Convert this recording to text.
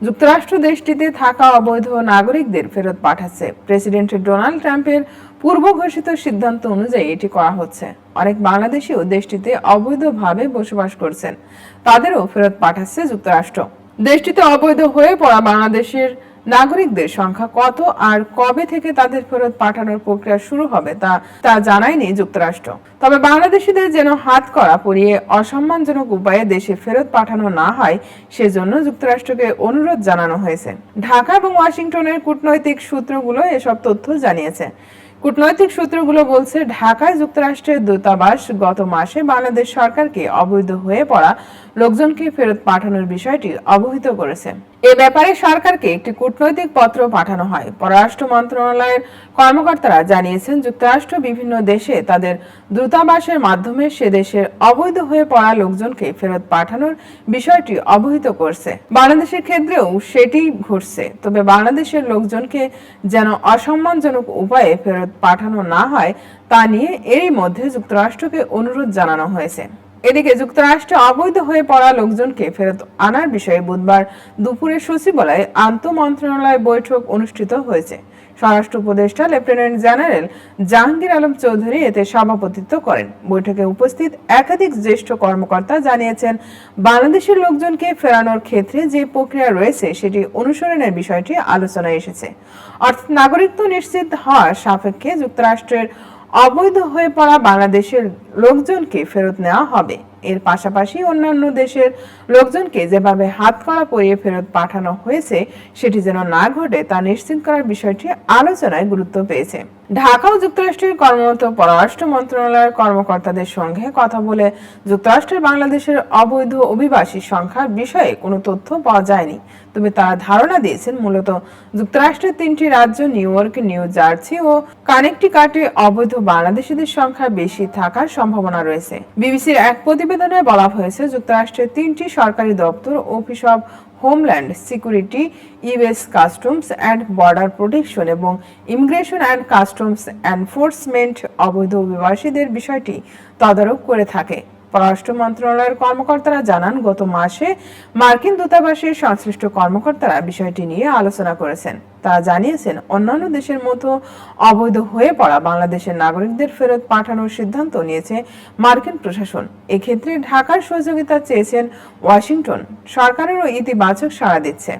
যুক্তরাষ্ট্র দেশটিতে থাকা অবৈধ নাগরিকদের ফেরত পাঠাচ্ছে। প্রেসিডেন্ট ডোনাল্ড ট্রাম্পের পূর্ব ঘোষিত সিদ্ধান্ত অনুযায়ী এটি করা হচ্ছে। অনেক বাংলাদেশিও দেশটিতে অবৈধভাবে বসবাস করছেন। তাদেরও ফেরত পাঠাচ্ছে যুক্তরাষ্ট্র। দেশটিতে অবৈধ হয়ে পড়া বাংলাদেশের নাগরিকদের সংখ্যা কত আর কবে থেকে তাদের ফেরত পাঠানোর প্রক্রিয়া শুরু হবে তা তা জানায়নি যুক্তরাষ্ট্র। তবে বাংলাদেশিদের যেন হাত করা পরিয়ে অসম্মানজনক উপায়ে দেশে ফেরত পাঠানো না হয়, সেজন্য যুক্তরাষ্ট্রকে অনুরোধ জানানো হয়েছে। ঢাকা এবং ওয়াশিংটনের কূটনৈতিক সূত্রগুলো এসব তথ্য জানিয়েছে। কূটনৈতিক সূত্রগুলো বলছে, ঢাকায় যুক্তরাষ্ট্রের দূতাবাস গত মাসে বাংলাদেশ সরকারকে অবৈধ হয়ে পড়া লোকজনকে ফেরত পাঠানোর বিষয়টি অবহিত করেছে। এ ব্যাপারে সরকারকে একটি কূটনৈতিক পত্র পাঠানো হয়। পররাষ্ট্র মন্ত্রণালয়ের কর্মকর্তারা জানিয়েছেন, যুক্তরাষ্ট্র বিভিন্ন দেশে তাদের দূতাবাসের মাধ্যমে সে দেশের অবৈধ হয়ে পড়া লোকজনকে ফেরত পাঠানোর বিষয়টি অবহিত করছে। বাংলাদেশের ক্ষেত্রেও সেটি ঘটছে। তবে বাংলাদেশের লোকজনকে যেন অসম্মানজনক উপায়ে ফেরত পাঠানো না হয়, তা নিয়ে এরই মধ্যে যুক্তরাষ্ট্রকে অনুরোধ জানানো হয়েছে। এদিকে যুক্তরাষ্ট্রে অবৈধ হয়ে পড়া লোকজনকে ফেরত আনার বিষয়ে বুধবার দুপুরে সচিবালয়ে আন্তঃ মন্ত্রণালয় বৈঠক অনুষ্ঠিত হয়েছে। স্বরাষ্ট্র উপদেষ্টা লেফটেন্যান্ট জেনারেল জাহাঙ্গীর আলম চৌধুরী এতে সভাপতিত্ব করেন। বৈঠকে উপস্থিত একাধিক জ্যেষ্ঠ কর্মকর্তা জানিয়েছেন, বাংলাদেশের লোকজনকে ফেরানোর ক্ষেত্রে যে প্রক্রিয়া রয়েছে সেটি অনুসরণের বিষয়টি আলোচনায় এসেছে। অর্থাৎ নাগরিকত্ব নিশ্চিত হওয়ার সাপেক্ষে যুক্তরাষ্ট্রের অবৈধ হয়ে পড়া বাংলাদেশের লোকজনকে ফেরত নেওয়া হবে। এর পাশাপাশি অন্যান্য দেশের লোকজনকে যেভাবে হাত করা পরিয়ে ফেরত পাঠানো হয়েছে, সেটি যেন না ঘটে তা নিশ্চিত করার বিষয়টি আলোচনায় গুরুত্ব পেয়েছে। ঢাকা ও যুক্তরাষ্ট্রের কর্মরত পররাষ্ট্র মন্ত্রণালয়ের কর্মকর্তাদের সঙ্গে কথা বলে যুক্তরাষ্ট্রের বাংলাদেশের অবৈধ অভিবাসীর সংখ্যার বিষয়ে কোনো তথ্য পাওয়া যায়নি। তবে তারা ধারণা দিয়েছেন মূলত যুক্তরাষ্ট্রের তিনটি রাজ্য নিউ ইয়র্ক, নিউ জার্সি ও কানেকটিকাটে অবৈধ বাংলাদেশিদের সংখ্যা বেশি থাকার সম্ভাবনা রয়েছে। বিবিসির এক প্রতিবেদনে বলা হয়েছে, যুক্তরাষ্ট্রের তিনটি সরকারি দপ্তর office of homeland security US customs and border protection এবং ইমিগ্রেশন অ্যান্ড কাস্টমস এনফোর্সমেন্ট অবৈধ অভিবাসীদের বিষয়টি তদারক করে থাকে। পররাষ্ট্র মন্ত্রণালয়ের কর্মকর্তারা জানান, গত মাসে মার্কিন দূতাবাসের সংশ্লিষ্ট কর্মকর্তারা বিষয়টি নিয়ে আলোচনা করেছেন। তারা জানিয়েছেন, অন্যান্য দেশের মতো অবৈধ হয়ে পড়া বাংলাদেশের নাগরিকদের ফেরত পাঠানোর সিদ্ধান্ত নিয়েছে মার্কিন প্রশাসন। এক্ষেত্রে ঢাকার সহযোগিতা চেয়েছেন ওয়াশিংটন। সরকারেরও ইতিবাচক সাড়া দিচ্ছে।